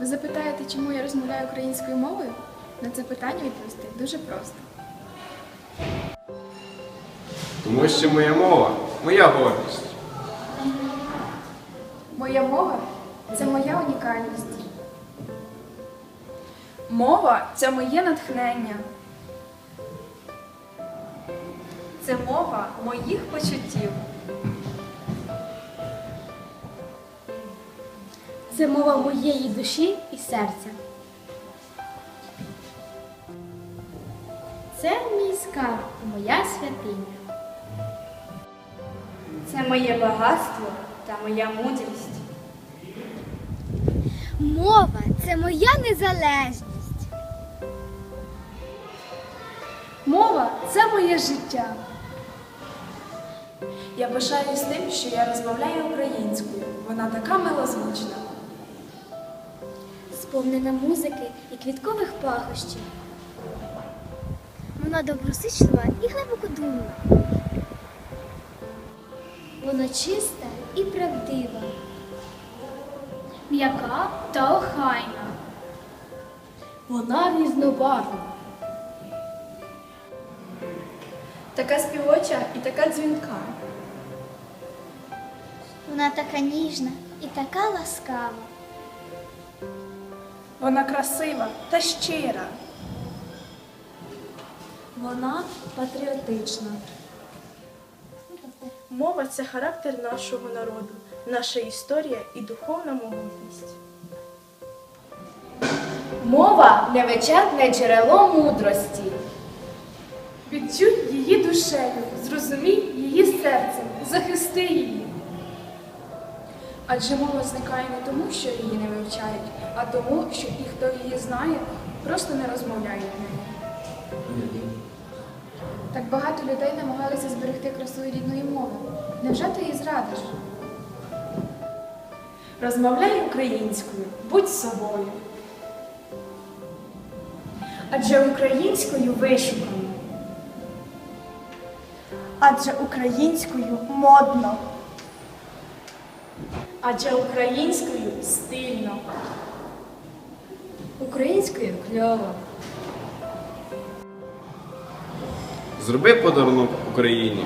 Ви запитаєте, чому я розмовляю українською мовою? На це питання відповісти дуже просто. Тому що моя мова моя гордість. Моя мова це моя унікальність. Мова це моє натхнення. Це мова моїх почуттів. Це мова моєї душі і серця. Це мій скарб, моя святиня. Це моє багатство та моя мудрість. Мова це моя незалежність. Мова це моє життя. Я пишаюсь тим, що я розмовляю українською. Вона така милозвучна. Сповнена музики і квіткових пахощів. Вона добросичлива і глибокодумна. Вона чиста і правдива. М'яка та охайна. Вона різнобарвна. Така співоча і така дзвінка. Вона така ніжна і така ласкава. Вона красива та щира. Вона патріотична. Мова це характер нашого народу, наша історія і духовна могутність. Мова невичерпне джерело мудрості. Відчуй її душею, зрозумій її серцем, захисти її. Адже мова зникає не тому, що її не вивчають, а тому, що ті, хто її знає, просто не розмовляють нею. Так багато людей намагалися зберегти красу рідної мови. Невже ти її зрадиш? Розмовляй українською, будь собою. Адже українською вишукано. Адже українською модно. Адже українською стильно. Українською кльово. Зроби подарунок Україні